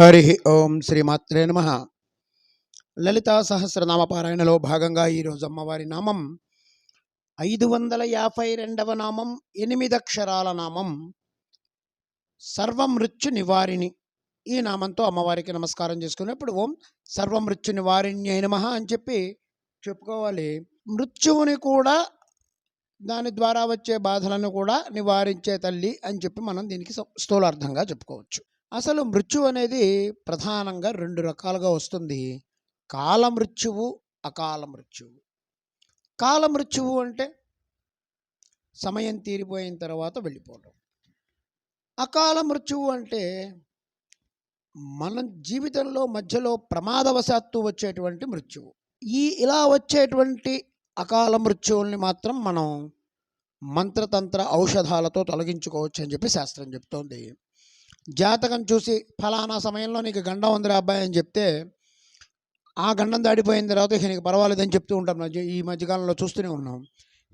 హరి ఓం శ్రీమాత్రే నమ. లలితా సహస్రనామ పారాయణలో భాగంగా ఈరోజు అమ్మవారి నామం ఐదు వందల యాభై రెండవ నామం ఎనిమిది అక్షరాల నామం సర్వమృత్యు నివారిణి. ఈ నామంతో అమ్మవారికి నమస్కారం చేసుకునేప్పుడు ఓం సర్వమృత్యు నివారిణి నమః అని చెప్పి చెప్పుకోవాలి. మృత్యువుని కూడా దాని ద్వారా వచ్చే బాధలను కూడా నివారించే తల్లి అని చెప్పి మనం దీనికి స్థూలార్థంగా చెప్పుకోవచ్చు. అసలు మృత్యు అనేది ప్రధానంగా రెండు రకాలుగా వస్తుంది. కాల మృత్యువు అకాల మృత్యువు. కాల మృత్యువు అంటే సమయం తీరిపోయిన తర్వాత వెళ్ళిపోవడం. అకాల మృత్యువు అంటే మన జీవితంలో మధ్యలో ప్రమాదవశాత్తు వచ్చేటువంటి మృత్యువు. ఈ ఇలా వచ్చేటువంటి అకాల మృత్యువుల్ని మాత్రం మనం మంత్రతంత్ర ఔషధాలతో తొలగించుకోవచ్చు అని చెప్పి శాస్త్రం చెప్తోంది. జాతకం చూసి ఫలానా సమయంలో నీకు గండం ఉందిరా అబ్బాయి అని చెప్తే ఆ గండం దాడిపోయిన తర్వాత ఇక నీకు పర్వాలేదని చెప్తూ ఉంటాం. మధ్య ఈ మధ్యకాలంలో చూస్తూనే ఉన్నాం.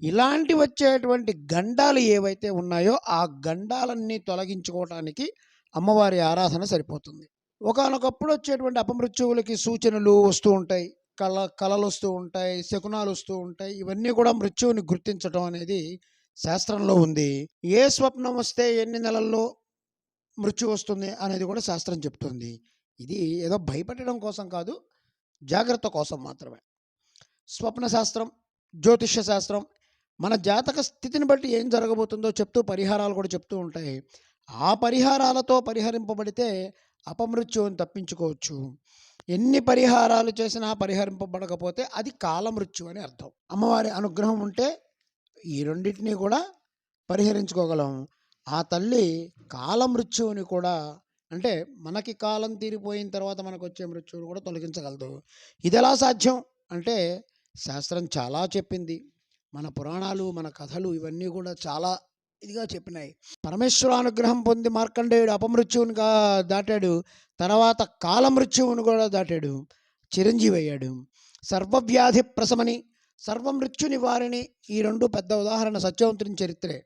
ఇలాంటి వచ్చేటువంటి గండాలు ఏవైతే ఉన్నాయో ఆ గండాలన్నీ తొలగించుకోవటానికి అమ్మవారి ఆరాధన సరిపోతుంది. ఒకనొకప్పుడు వచ్చేటువంటి అపమృత్యువులకి సూచనలు వస్తూ ఉంటాయి. కళ కళలు వస్తూ ఉంటాయి శకునాలు వస్తూ ఉంటాయి. ఇవన్నీ కూడా మృత్యువుని గుర్తించడం అనేది శాస్త్రంలో ఉంది. ఏ స్వప్నం వస్తే ఎన్ని నెలల్లో మృత్యు వస్తుంది అనేది కూడా శాస్త్రం చెప్తుంది. ఇది ఏదో భయపెట్టడం కోసం కాదు జాగ్రత్త కోసం మాత్రమే. స్వప్న శాస్త్రం జ్యోతిష్య శాస్త్రం మన జాతక స్థితిని బట్టి ఏం జరగబోతుందో చెప్తూ పరిహారాలు కూడా చెప్తూ ఉంటాయి. ఆ పరిహారాలతో పరిహరింపబడితే అపమృత్యువుని తప్పించుకోవచ్చు. ఎన్ని పరిహారాలు చేసినా పరిహరింపబడకపోతే అది కాలమృత్యు అని అర్థం. అమ్మవారి అనుగ్రహం ఉంటే ఈ రెండింటినీ కూడా పరిహరించుకోగలం. ఆ తల్లి కాలమృత్యువుని కూడా అంటే మనకి కాలం తీరిపోయిన తర్వాత మనకు వచ్చే మృత్యువుని కూడా తొలగించగలదు. ఇది ఎలా సాధ్యం? అంటే శాస్త్రం చాలా చెప్పింది. మన పురాణాలు మన కథలు ఇవన్నీ కూడా చాలా ఇదిగా చెప్పినాయి. పరమేశ్వర అనుగ్రహం పొంది మార్కండేయుడు అపమృత్యువుని దాటాడు. తర్వాత కాలమృత్యువుని కూడా దాటాడు. చిరంజీవి అయ్యాడు. సర్వవ్యాధి ప్రశమని సర్వమృత్యు నివారిణి ఈ రెండు పెద్ద ఉదాహరణ సత్యవంతుని చరిత్రే.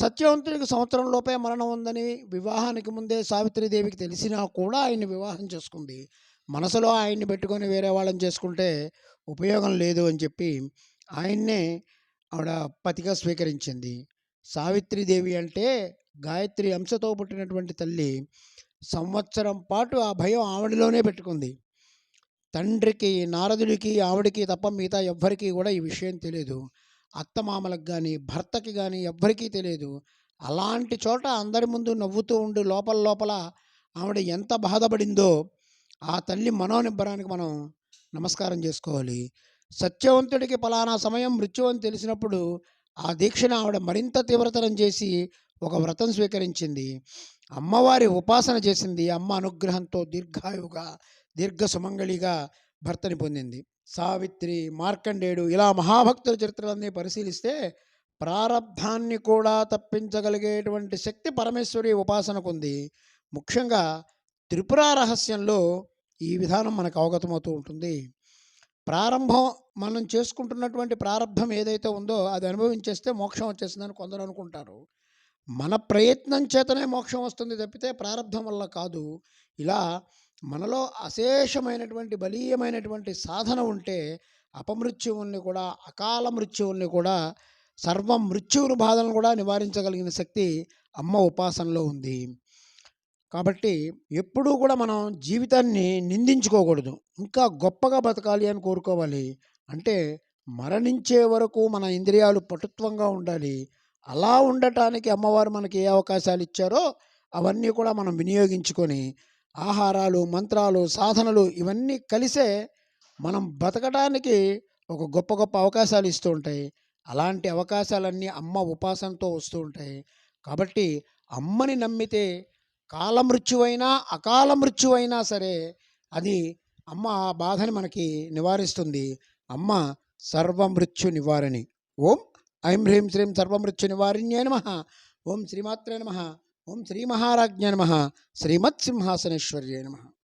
సత్యవంతునికి సంవత్సరంలోపే మరణం ఉందని వివాహానికి ముందే సావిత్రిదేవికి తెలిసినా కూడా ఆయన్ని వివాహం చేసుకుంది. మనసులో ఆయన్ని పెట్టుకొని వేరే వాళ్ళని చేసుకుంటే ఉపయోగం లేదు అని చెప్పి ఆయన్నే ఆవిడ పతిగా స్వీకరించింది. సావిత్రిదేవి అంటే గాయత్రి అంశతో పుట్టినటువంటి తల్లి సంవత్సరం పాటు ఆ భయం ఆవిడలోనే పెట్టుకుంది. తండ్రికి నారదుడికి ఆవిడికి తప్ప మిగతా ఎవ్వరికీ కూడా ఈ విషయం తెలియదు అత్తమామలకు కానీ భర్తకి కానీ ఎవ్వరికీ తెలియదు అలాంటి చోట అందరి ముందు నవ్వుతూ ఉండి లోపల లోపల ఆవిడ ఎంత బాధపడిందో ఆ తల్లి మనోనిబ్బరానికి మనం నమస్కారం చేసుకోవాలి. సత్యవంతుడికి పలానా సమయం మృత్యు అని తెలిసినప్పుడు ఆ దీక్షను ఆవిడ మరింత తీవ్రతరం చేసి ఒక వ్రతం స్వీకరించింది. అమ్మవారి ఉపాసన చేసింది. అమ్మ అనుగ్రహంతో దీర్ఘాయువుగా దీర్ఘ సుమంగళిగా భర్తని పొందింది. సావిత్రి మార్కండేయుడు ఇలా మహాభక్తుల చరిత్రలన్నీ పరిశీలిస్తే ప్రారబ్ధాన్ని కూడా తప్పించగలిగేటువంటి శక్తి పరమేశ్వరి ఉపాసనకు ఉంది ముఖ్యంగా త్రిపుర రహస్యంలో ఈ విధానం మనకు అవగతమవుతూ ఉంటుంది. ప్రారంభం మనం చేసుకుంటున్నటువంటి ప్రారంభం ఏదైతే ఉందో అది అనుభవించేస్తే మోక్షం వచ్చేసిందని కొందరు అనుకుంటారు. మన ప్రయత్నం చేతనే మోక్షం వస్తుంది తప్పితే ప్రారంభం వల్ల కాదు. ఇలా మనలో అశేషమైనటువంటి బలీయమైనటువంటి సాధన ఉంటే అపమృత్యువుల్ని కూడా అకాల మృత్యువుల్ని కూడా సర్వ మృత్యువుని బాధలను కూడా నివారించగలిగిన శక్తి అమ్మ ఉపాసనలో ఉంది. కాబట్టి ఎప్పుడూ కూడా మనం జీవితాన్ని నిందించుకోకూడదు. ఇంకా గొప్పగా బతకాలి అని కోరుకోవాలి. అంటే మరణించే వరకు మన ఇంద్రియాలు పటుత్వంగా ఉండాలి. అలా ఉండటానికి అమ్మవారు మనకి ఏ అవకాశాలు ఇచ్చారో అవన్నీ కూడా మనం వినియోగించుకొని ఆహారాలు మంత్రాలు సాధనలు ఇవన్నీ కలిసే మనం బతకడానికి ఒక గొప్ప గొప్ప అవకాశాలు ఇస్తూ ఉంటాయి. అలాంటి అవకాశాలన్నీ అమ్మ ఉపాసనతో వస్తూ ఉంటాయి. కాబట్టి అమ్మని నమ్మితే కాలమృత్యువైనా అకాల మృత్యువైనా సరే అది అమ్మ ఆ బాధని మనకి నివారిస్తుంది. అమ్మ సర్వమృత్యు నివారణి ఓం ఐం హ్రీం శ్రీం సర్వమృత్యు నివారిణ్యే నమ. ఓం శ్రీమాత్రే నమ. ఓం శ్రీ మహారాజ్ఞ నమ. శ్రీమత్ సింహాసనేశ్వర్యే నమ.